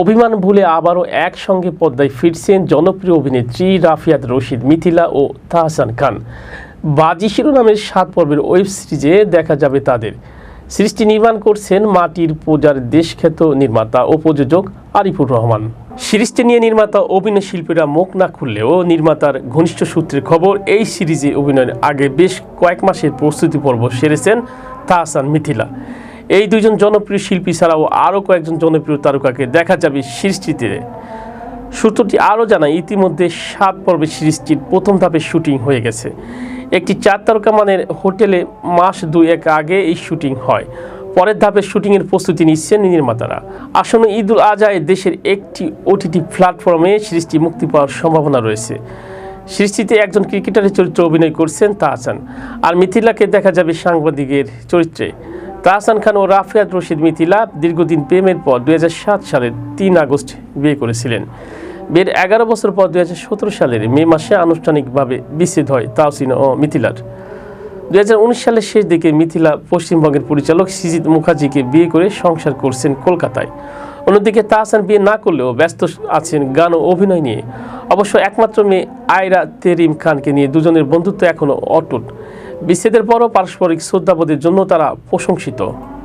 অভিমান ভুলে আবারও একসঙ্গে পদ্মায় ফিরছেন জনপ্রিয় অভিনেত্রী রাফিয়াত রশিদ, মিথিলা ও তাহসান খান। বাজি শিরোনামের সাত পর্বের ওয়েব সিরিজে দেখা যাবে তাদের। সৃষ্টি নির্মাণ করছেন মাটির পূজার দেশখ্যাত নির্মাতা ও প্রযোজক আরিফুর রহমান। সিরিজটি নিয়ে নির্মাতা অভিনয় শিল্পীরা মুখ না খুললেও নির্মাতার ঘনিষ্ঠ সূত্রের খবর, এই সিরিজে অভিনয়ের আগে বেশ কয়েক মাসের প্রস্তুতি পর্ব সেরেছেন তাহসান, মিথিলা। এই দুইজন জনপ্রিয় শিল্পী ছাড়াও আরও কয়েকজন জনপ্রিয় তারকাকে দেখা যাবে সৃষ্টিতে। সূত্রটি আরও জানায়, ইতিমধ্যে সাত পর্বের সৃষ্টির প্রথম ধাপের শুটিং হয়ে গেছে। একটি চার তারকা মানের হোটেলে মাস দুই এক আগে এই শুটিং হয়। পরের ধাপের শুটিংয়ের প্রস্তুতি নিচ্ছেন নির্মাতারা। আসন্ন ঈদ উল আজহায় দেশের একটি ওটিটি প্ল্যাটফর্মে সৃষ্টি মুক্তি পাওয়ার সম্ভাবনা রয়েছে। সৃষ্টিতে একজন ক্রিকেটারের চরিত্রে অভিনয় করছেন তাহসান। আর মিথিলাকে দেখা যাবে সাংবাদিকের চরিত্রে। তাহসান খান ও রাফিয়াত রশিদ মিথিলা দীর্ঘদিন প্রেমের পর দু হাজার সাত সালের তিন আগস্ট বিয়ে করেছিলেন। বিয়ের এগারো বছর পর দুই সালের মে মাসে আনুষ্ঠানিকভাবে বিচ্ছেদ হয় তাহসিন ও মিথিলার। দু হাজার উনিশ সালের শেষ দিকে মিথিলা পশ্চিমবঙ্গের পরিচালক সিজিত মুখার্জিকে বিয়ে করে সংসার করছেন কলকাতায়। অন্যদিকে তাহসান বিয়ে না করলেও ব্যস্ত আছেন গান ও অভিনয় নিয়ে। অবশ্য একমাত্র মেয়ে আয়রা তেরিম খানকে নিয়ে দুজনের বন্ধুত্ব এখনও অটুট। বিচ্ছেদের পরও পারস্পরিক শ্রদ্ধাবোধের জন্য তারা প্রশংসিত।